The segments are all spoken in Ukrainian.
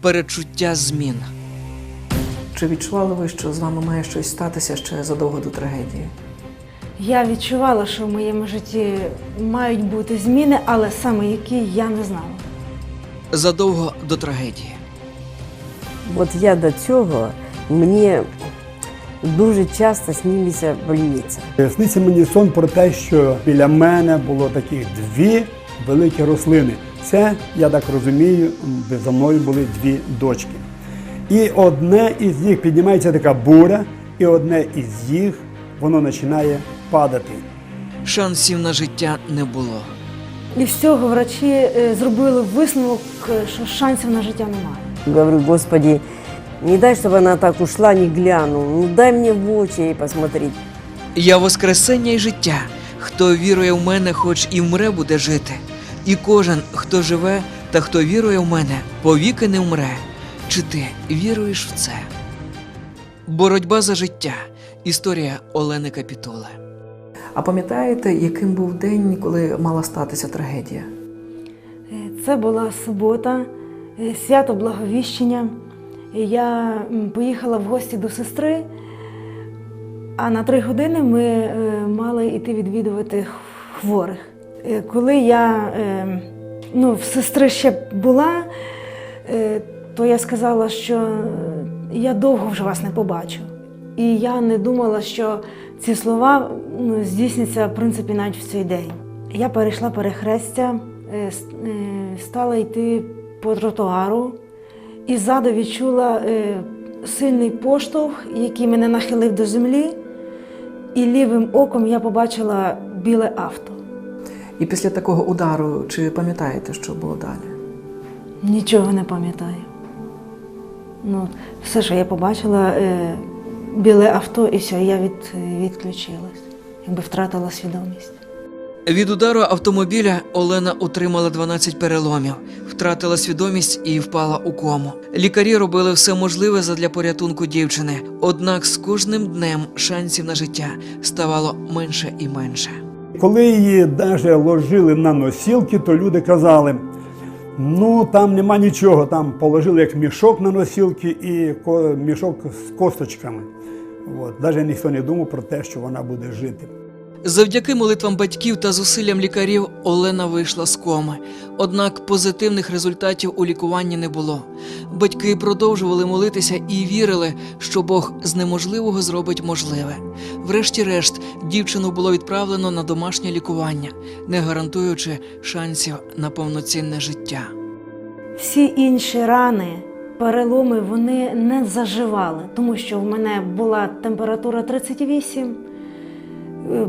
перечуття змін. Чи відчували ви, що з вами має щось статися ще задовго до трагедії? Я відчувала, що в моєму житті мають бути зміни, але саме які я не знала. Задовго до трагедії. От я до цього мені дуже часто снилися больниці. Сниться мені сон про те, що біля мене було таких дві великі рослини. Це, я так розумію, за мною були дві дочки. І одне із них піднімається така буря, і одне із їх воно починає падати. Шансів на життя не було. І з цього врачі е, зробили висновок, е, що шансів на життя немає. Говорю, Господи, не дай, чтобы она так ушла, не гляну. Ну дай мне в очі ей посмотреть. Я Воскресення і життя. Хто вірує в мене, хоч і вмре, буде жити. І кожен, хто живе та хто вірує в мене, повіки не вмре. Чи ти віруєш в це? Боротьба за життя. Історія Олени Капітоли. А пам'ятаєте, яким був день, коли мала статися трагедія? Е, Це була субота, е, свято Благовіщення. Я поїхала в гості до сестри, а на три години ми е, мали йти відвідувати хворих. Е, Коли я е, ну, в сестри ще була, е, то я сказала, що я довго вже вас не побачу. І я не думала, що ці слова ну, здійсняться в принципі навіть в цей день. Я перейшла перехрестя, стала йти по тротуару і ззаду відчула сильний поштовх, який мене нахилив до землі, і лівим оком я побачила біле авто. І після такого удару, чи пам'ятаєте, що було далі? Нічого не пам'ятаю. Ну, все, що я побачила, е, біле авто, і все, я від, відключилась, якби втратила свідомість. Від удару автомобіля Олена отримала 12 переломів, втратила свідомість і впала у кому. Лікарі робили все можливе задля порятунку дівчини. Однак з кожним днем шансів на життя ставало менше і менше. Коли її навіть ложили на носілки, то люди казали: ну там нема нічого, там положили як мішок на носілки і мішок з косточками. От. Навіть ніхто не думав про те, що вона буде жити. Завдяки молитвам батьків та зусиллям лікарів Олена вийшла з коми. Однак позитивних результатів у лікуванні не було. Батьки продовжували молитися і вірили, що Бог з неможливого зробить можливе. Врешті-решт, дівчину було відправлено на домашнє лікування, не гарантуючи шансів на повноцінне життя. Всі інші рани, переломи, вони не заживали, тому що в мене була температура 38, е,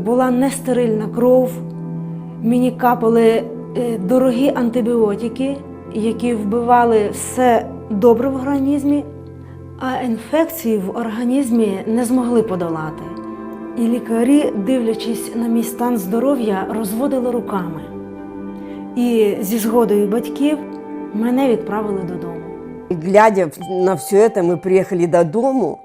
була нестерильна кров, мені капали е, дорогі антибіотики, які вбивали все добре в організмі, а інфекції в організмі не змогли подолати. І лікарі, дивлячись на мій стан здоров'я, розводили руками. І зі згодою батьків мене відправили додому. Глядя на все это, мы приехали до дому.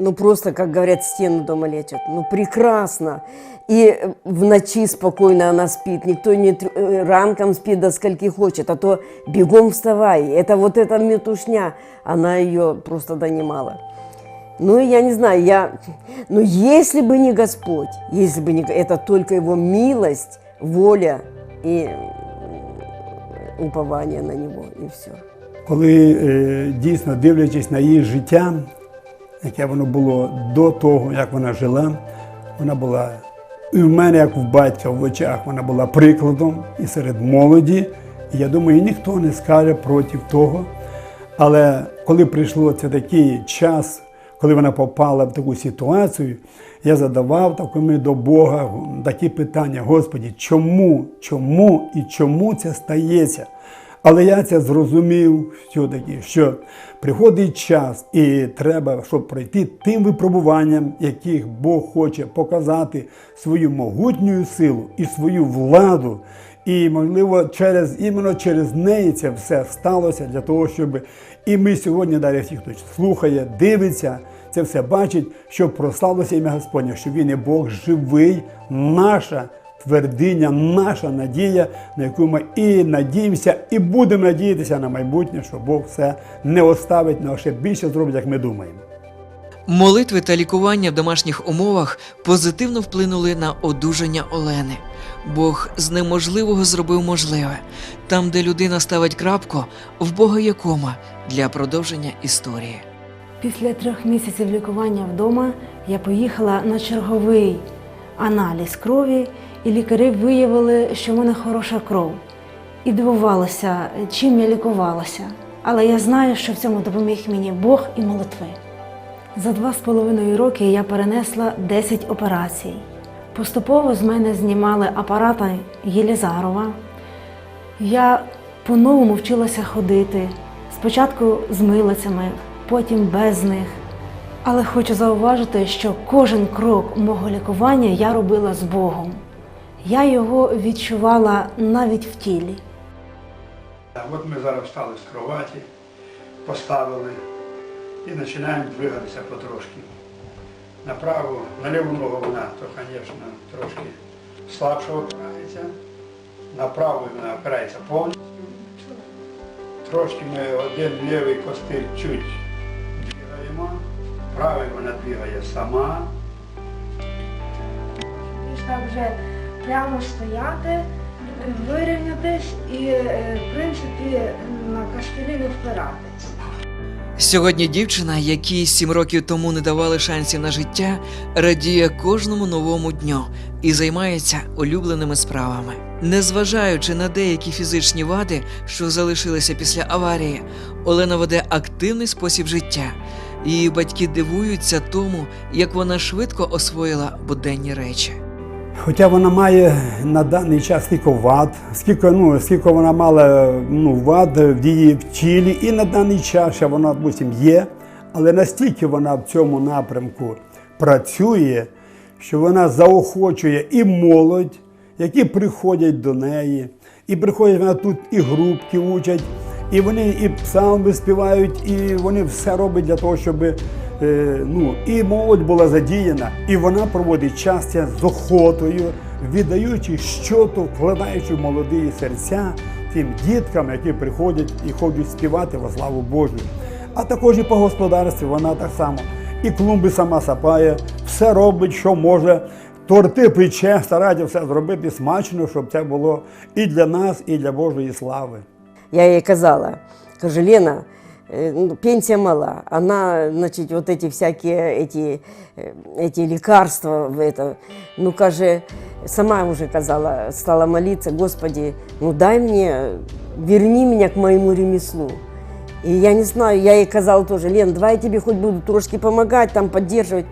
Ну, просто, как говорят, стену дома лечат. Ну, прекрасно. И э, в ночи спокойно она спит. Никто не тр- э, ранком спит до скольки хочет, а то бегом вставай. Это вот эта метушня, она ее просто донимала. Ну, и я не знаю, я... Ну, если бы не Господь, если бы не... Это только Его милость, воля и м, упование на Него, и все. Коли е, дійсно дивлячись на її життя, яке воно було до того, як вона жила, вона була і в мене, як в батька в очах, вона була прикладом і серед молоді. І я думаю, ніхто не скаже проти того. Але коли прийшло це такий час, коли вона попала в таку ситуацію, я задавав такими до Бога такі питання: Господі, чому, чому і чому це стається? Але я це зрозумів все-таки, що приходить час, і треба, щоб пройти тим випробуванням, яких Бог хоче показати свою могутню силу і свою владу. І, можливо, через іменно через неї це все сталося для того, щоб і ми сьогодні, далі всі, хто слухає, дивиться, це все бачить, щоб прославилося ім'я Господнє, що Він є Бог живий, наша твердиня, наша надія, на яку ми і надіємося, і будемо надіятися на майбутнє, що Бог все не оставить, але ще більше зробить, як ми думаємо. Молитви та лікування в домашніх умовах позитивно вплинули на одужання Олени. Бог з неможливого зробив можливе. Там, де людина ставить крапку, в Бога є кома для продовження історії. Після трьох місяців лікування вдома я поїхала на черговий аналіз крові, і лікарі виявили, що в мене хороша кров. І дивувалася, чим я лікувалася. Але я знаю, що в цьому допоміг мені Бог і молитви. За два з половиною роки я перенесла 10 операцій. Поступово з мене знімали апарата Єлізарова. Я по-новому вчилася ходити. Спочатку з милицями, потім без них. Але хочу зауважити, що кожен крок мого лікування я робила з Богом. Я його відчувала навіть в тілі. От ми зараз встали з кроваті, поставили і починаємо двигатися потрошки. На праву, на ліву ногу вона, то, звісно, трошки слабше опирається. На праву вона опирається повністю. Трошки ми один лівий костиль чуть двигаємо, правий вона двигає сама. так вже прямо стояти, вирівнятись і, е, в принципі, на кастелі не впиратись. Сьогодні дівчина, якій сім років тому не давали шансів на життя, радіє кожному новому дню і займається улюбленими справами. Незважаючи на деякі фізичні вади, що залишилися після аварії, Олена веде активний спосіб життя. Її батьки дивуються тому, як вона швидко освоїла буденні речі. Хоча вона має на даний час стільки вад, скільки, ну, скільки вона мала ну, вад в її в тілі, і на даний час ще вона, допустим, є, але настільки вона в цьому напрямку працює, що вона заохочує і молодь, які приходять до неї, і приходять вона тут і групки учать, і вони і псалми співають, і вони все роблять для того, щоб ну, і молодь була задіяна, і вона проводить щастя з охотою, віддаючи щото, вкладаючи в молоді серця тим діткам, які приходять і ходять співати во славу Божу. А також і по господарстві вона так само. І клумби сама сапає, все робить, що може. Торти пече, старається все зробити смачно, щоб це було і для нас, і для Божої слави. Я ей казала, кажу, Лена, пенсия мала, она, значит, вот эти всякие эти, э, эти лекарства, это, ну, каже, сама уже казала, стала молиться, Господи, ну, дай мне, верни меня к моему ремеслу. И я не знаю, я ей казала тоже, Лен, давай я тебе хоть буду трошки помогать, там, поддерживать.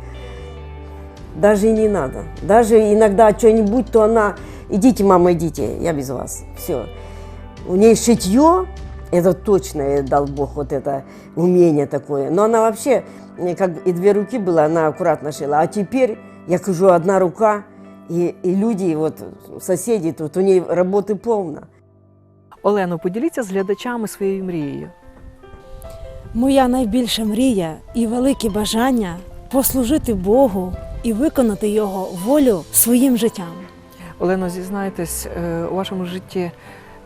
Даже и не надо. Даже иногда что-нибудь, то она, идите, мама, идите, я без вас. Все. У ней шитье, это точно ей дал Бог вот это умение такое. Но она вообще, э, как и две руки было, она аккуратно шила. А теперь, я кажу, одна рука, и, и люди, вот соседи, тут у ней работы полно. Олено, поділіться з глядачами своєю мрією. Моя найбільша мрія і велике бажання послужити Богу і виконати Його волю своїм життям. Олено, зізнайтесь, е, у вашому житті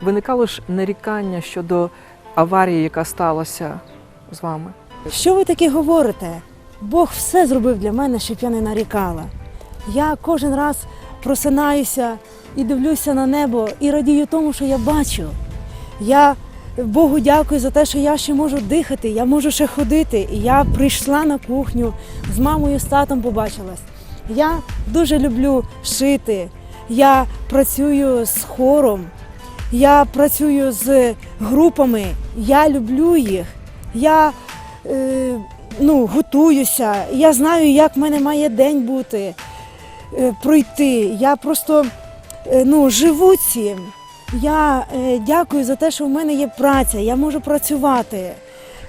виникало ж нарікання щодо аварії, яка сталася з вами. Що ви таке говорите? Бог все зробив для мене, щоб я не нарікала. Я кожен раз просинаюся і дивлюся на небо і радію тому, що я бачу. Я Богу дякую за те, що я ще можу дихати, я можу ще ходити. І я прийшла на кухню з мамою, з татом побачилась. Я дуже люблю шити. Я працюю з хором, я працюю з групами, я люблю їх. Я е, ну, готуюся, я знаю, як в мене має день бути, е, пройти. Я просто е, ну, живу цим. Я е, дякую за те, що в мене є праця, я можу працювати.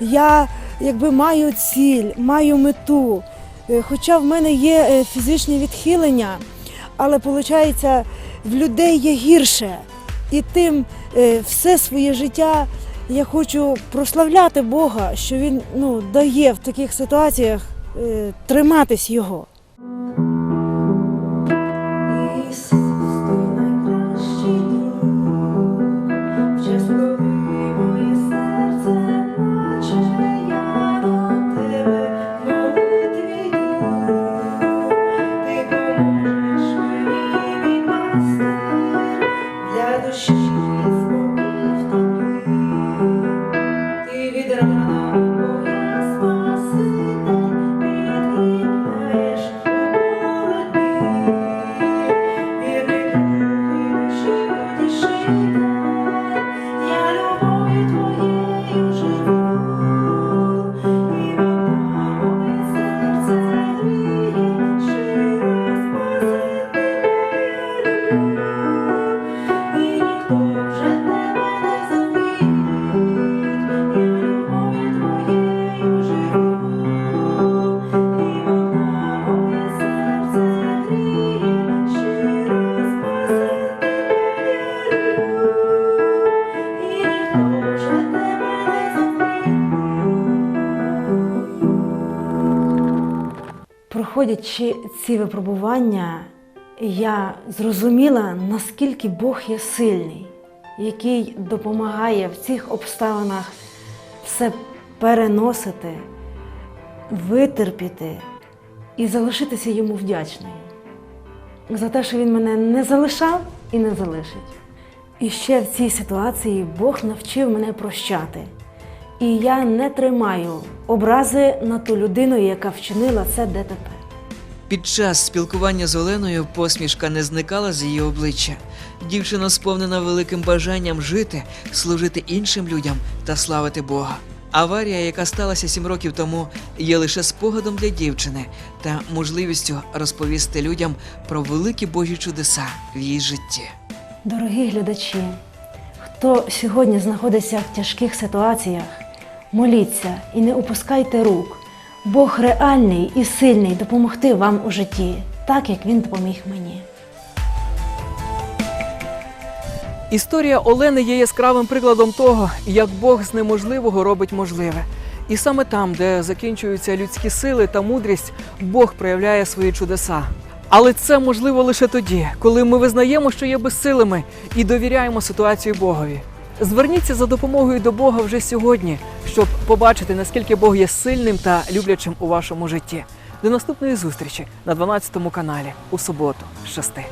Я якби маю ціль, маю мету. Е, Хоча в мене є е, фізичні відхилення, але виходить, в людей є гірше. І тим е, все своє життя я хочу прославляти Бога, що Він ну, дає в таких ситуаціях е, триматись Його. Проходячи ці випробування, я зрозуміла, наскільки Бог є сильний, який допомагає в цих обставинах все переносити, витерпіти і залишитися йому вдячною за те, що він мене не залишав і не залишить. І ще в цій ситуації Бог навчив мене прощати. І я не тримаю образи на ту людину, яка вчинила це ДТП. Під час спілкування з Оленою посмішка не зникала з її обличчя. Дівчина сповнена великим бажанням жити, служити іншим людям та славити Бога. Аварія, яка сталася сім років тому, є лише спогадом для дівчини та можливістю розповісти людям про великі Божі чудеса в її житті. Дорогі глядачі, хто сьогодні знаходиться в тяжких ситуаціях, моліться і не опускайте рук. Бог реальний і сильний допомогти вам у житті, так як Він допоміг мені. Історія Олени є яскравим прикладом того, як Бог з неможливого робить можливе. І саме там, де закінчуються людські сили та мудрість, Бог проявляє свої чудеса. Але це можливо лише тоді, коли ми визнаємо, що є безсилими, і довіряємо ситуацію Богові. Зверніться за допомогою до Бога вже сьогодні, щоб побачити, наскільки Бог є сильним та люблячим у вашому житті. До наступної зустрічі на 12 каналі у суботу. Щасти!